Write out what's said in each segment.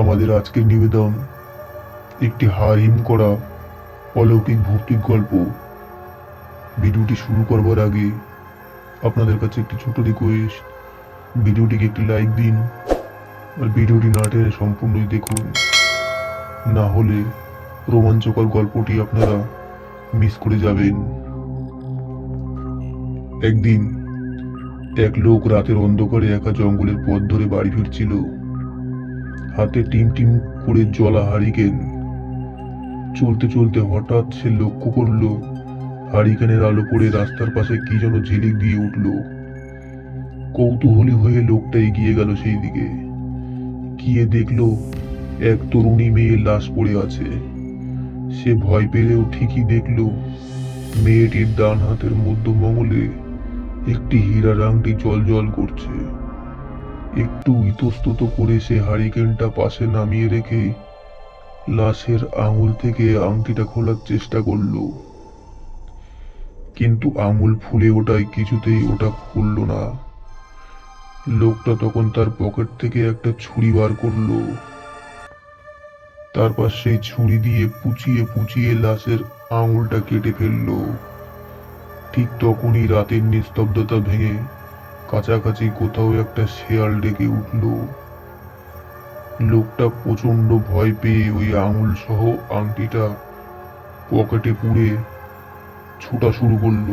আমাদের আজকের নিবেদন একটি হারিম করা অলৌকিক ভৌতিক গল্প। ভিডিওটি শুরু করবার আগে আপনাদের কাছে একটি ছোট রিকোয়েস্ট ভিডিওটিকে একটি লাইক দিন আর ভিডিওটি না টেনে সম্পূর্ণই দেখুন। না হলে রোমাঞ্চকর গল্পটি আপনারা মিস করে যাবেন। একদিন এক লোক রাতের অন্ধকারে একা জঙ্গলের পথ ধরে বাড়ি ফিরছিল। হাতে টিম টিম করে জলা হারিকেন। চলতে চলতে হঠাৎ সে লক্ষ্য করল, হারিকেনের আলো পড়ে রাস্তার পাশে কি যেন ঝিলিক দিয়ে উঠল। কৌতূহলী হয়ে লোকটা এগিয়ে গেল সেই দিকে। গিয়ে দেখল, এক তরুণী মেয়ের লাশ পড়ে আছে। সে ভয় পেলেও ঠিকই দেখল, মেয়েটির ডান হাতের মধ্যমঙ্গলে একটি হীরার আংটি জল জল করছে। একটু ইতস্তত করে সে হারিকেনটা পাশে নামিয়ে রেখে লাশের আঙুল থেকে আংটিটা খোলার চেষ্টা করল। কিন্তু আঙুল ফুলে ওঠায় কিছুতেই ওটা খুলল না। লোকটা তখন তার পকেট থেকে একটা ছুরি বার করল। তারপর সেই ছুরি দিয়ে পুচিয়ে পুচিয়ে লাশের আঙুলটা কেটে ফেলল। ঠিক তখনই রাতের নিস্তব্ধতা ভেঙে কাছাকাছি কোথাও একটা শেয়াল ডেকে উঠল। লোকটা প্রচণ্ড ভয় পেয়ে ওই আঙুল সহ আংটিটা পকেটে পুড়ে ছুটা শুরু করল।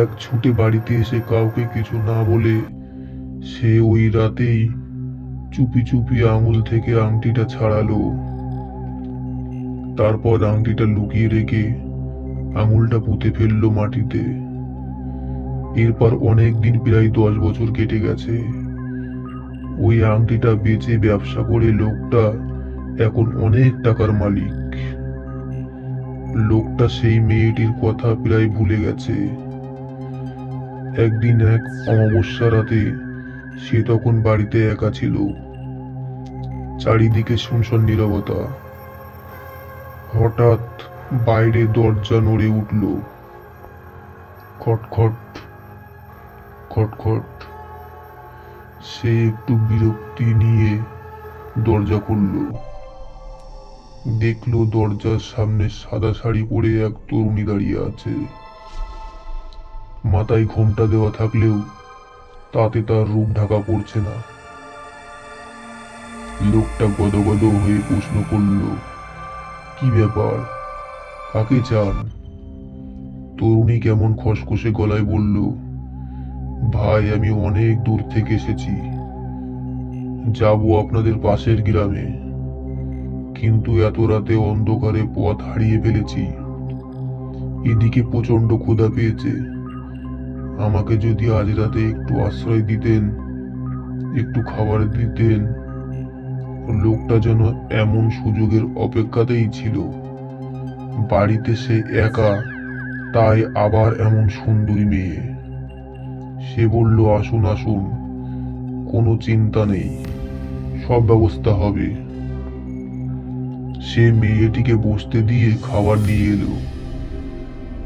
এক ছুটে বাড়িতে এসে কাউকে কিছু না বলে সে ওই রাতেই চুপি চুপি আঙুল থেকে আংটিটা ছাড়ালো। তারপর আংটিটা লুকিয়ে রেখে আঙুলটা পুঁতে ফেলল মাটিতে। এরপর অনেক দিন প্রায় দশ বছর কেটে গেছে। ওই আংটিটা বেচে ব্যবসা করে লোকটা এখন অনেক টাকার মালিক। লোকটা সেই মেয়েটির কথা প্রায় ভুলে গেছে। একদিন এক অমাবস্যা রাতে সে তখন বাড়িতে একা ছিল। চারিদিকে শুনশন নিরবতা। হঠাৎ বাইরে দরজা নড়ে উঠল। খটখট খটখট সে একটু বিরক্তি নিয়ে দরজা খুলল। দেখল দরজার সামনে সাদা শাড়ি পরে এক তরুণী দাঁড়িয়ে আছে। মাথায় ঘোমটা দেওয়া থাকলেও তাতে তার রূপ ঢাকা পড়ছে না। লোকটা গদগদ হয়ে প্রশ্ন করল, কি ব্যাপার? কাকে চান? তরুণী কেমন খসখসে গলায় বলল ভাই, আমি অনেক দূর থেকে এসেছি। যাব আপনাদের পাশের গ্রামে। কিন্তু এত রাতে অন্ধকারে পথ হারিয়ে ফেলেছি। এদিকে প্রচণ্ড ক্ষুধা পেয়েছে। আমাকে যদি আজ রাতে একটু আশ্রয় দিতেন, একটু খাবার দিতেন, লোকটা যেন এমন সুযোগের অপেক্ষাতেই ছিল। বাড়িতে সে একা, তাই আবার এমন সুন্দরী মেয়ে। সে বলল, আসুন আসুন। কোনো চিন্তা নেই। সব ব্যবস্থা হবে। সে মেয়েটিকে বসতে দিয়ে খাবার নিয়ে এলো।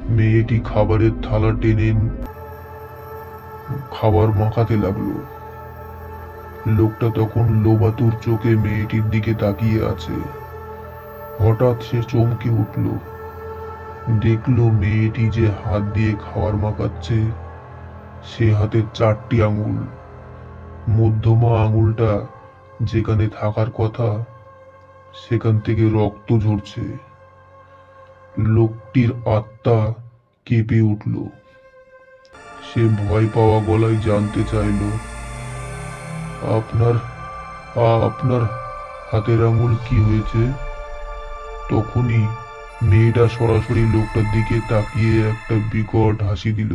মেয়েটি খাবারের থালা টেনে খাবার মাখাতে লাগল। লোকটা তখন লোবাতুর চোখে মেয়েটির দিকে তাকিয়ে আছে। হঠাৎ সে চমকে উঠল। দেখল মেয়েটি যে হাত দিয়ে খাবার মাখাচ্ছে। সে হাতের চারটি আঙুল। মধ্যমা আঙুলটা যেখানে থাকার কথা, সেখান থেকে রক্ত ঝরছে। লোকটির আত্মা কেঁপে উঠল। সে ভয় পাওয়া গলায় জানতে চাইল, আপনার আপনার হাতের আঙুল কি হয়েছে? তখনই মেয়েটা সরাসরি লোকটার দিকে তাকিয়ে একটা বিকট হাসি দিল।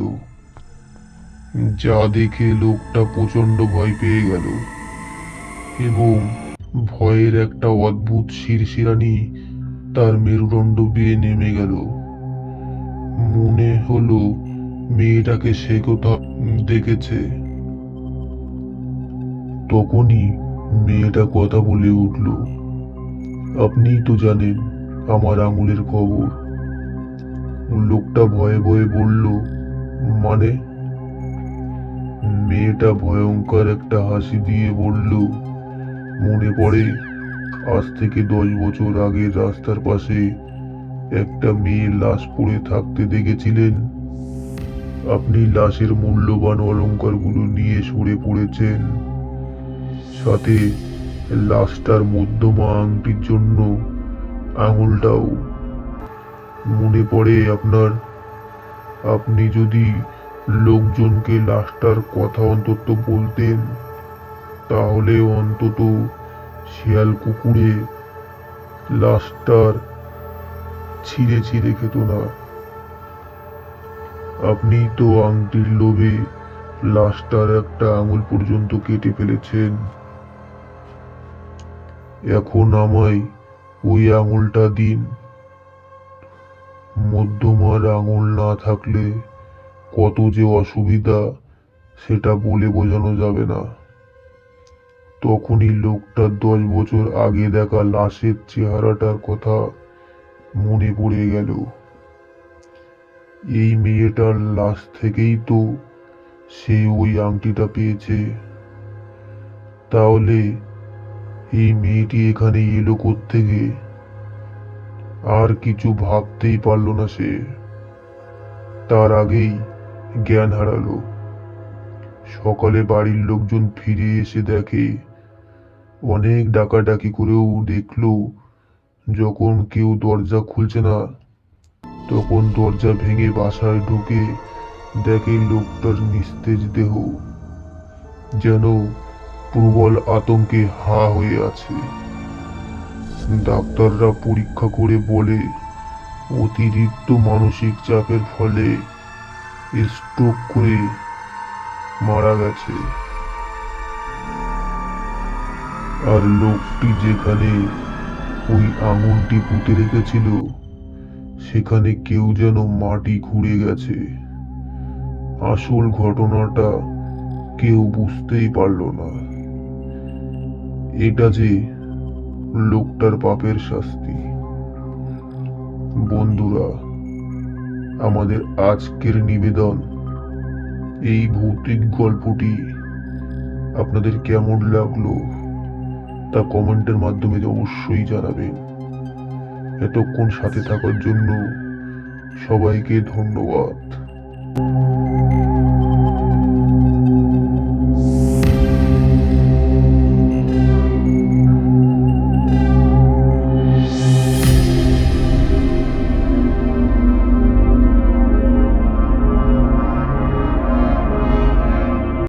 যা দেখে লোকটা প্রচণ্ড ভয় পেয়ে গেল। এবং ভয়ের একটা অদ্ভুত শিরশিরানি তার মেরুদণ্ড বেয়ে নেমে গেল। মনে হলো মেয়েটাকে সে কোথাও দেখেছে। তখনই মেয়েটা কথা বলে উঠল, আপনিই তো জানেন আমার আঙুলের খবর। লোকটা ভয়ে ভয়ে বলল মানে? মেয়েটা ভয়ঙ্কর একটা হাসি দিয়ে বলল, মনে পড়ে, আজ থেকে দশ বছর আগে রাস্তার পাশে একটা মেয়ের লাশ পড়ে থাকতে দেখেছিলেন। আপনি লাশের মূল্যবান অলংকারগুলো নিয়ে সরে পড়েছেন। সাথে লাশটার মধ্যমা আংটির জন্য আঙুলটাও। মনে পড়ে আপনার, আপনি যদি লোকজনকে লাশটার কথা অন্তত বলতেন। তাহলে অন্তত শিয়াল কুকুরে লাশটার ছিঁড়ে ছিঁড়ে খেত না। আপনি তো আংটির লোভে লাশটার একটা আঙুল পর্যন্ত কেটে ফেলেছেন। এখন আমায় ওই আঙুলটা দিন। মধ্যমার আঙুল না থাকলে কত যে অসুবিধা সেটা বলে বোঝানো যাবে না। তখনই লোকটার দশ বছর আগে দেখা লাশের চেহারাটার কথা মনে পড়ে গেল। এই মেয়েটার লাশ থেকেই তো সে ওই আংটিটা পেয়েছে। তাহলে এই মেয়েটি এখানে এলো থেকে আর কিছু ভাবতেই পারল না সে। তার আগেই জ্ঞান হারালো। সকালে বাড়ির লোকজন ফিরে এসে দেখে, অনেক ডাকাডাকি করেও দেখল, যখন কেউ দরজা খুলছে না, তখন দরজা ভেঙে বাসায় ঢুকে দেখে লোকটার নিস্তেজ দেহ, যেন প্রবল আতঙ্কে হা হয়ে আছে। ডাক্তাররা পরীক্ষা করে বলে, অতিরিক্ত মানসিক চাপের ফলে স্ট্রোক করে মারা গেছে। আর লোকটি যেখানে ওই আঙুলটি পুঁতে রেখেছিল, সেখানে কেউ যেন মাটি খুঁড়ে গেছে। আসল ঘটনাটা কেউ বুঝতেই পারল না। এটা যে লোকটার পাপের শাস্তি। বন্ধুরা আমাদের আজকের নিবেদন। এই ভৌতিক গল্পটি আপনাদের কেমন লাগল তা কমেন্টের মাধ্যমে অবশ্যই জানাবেন। এতক্ষণ সাথে থাকার জন্য সবাইকে ধন্যবাদ।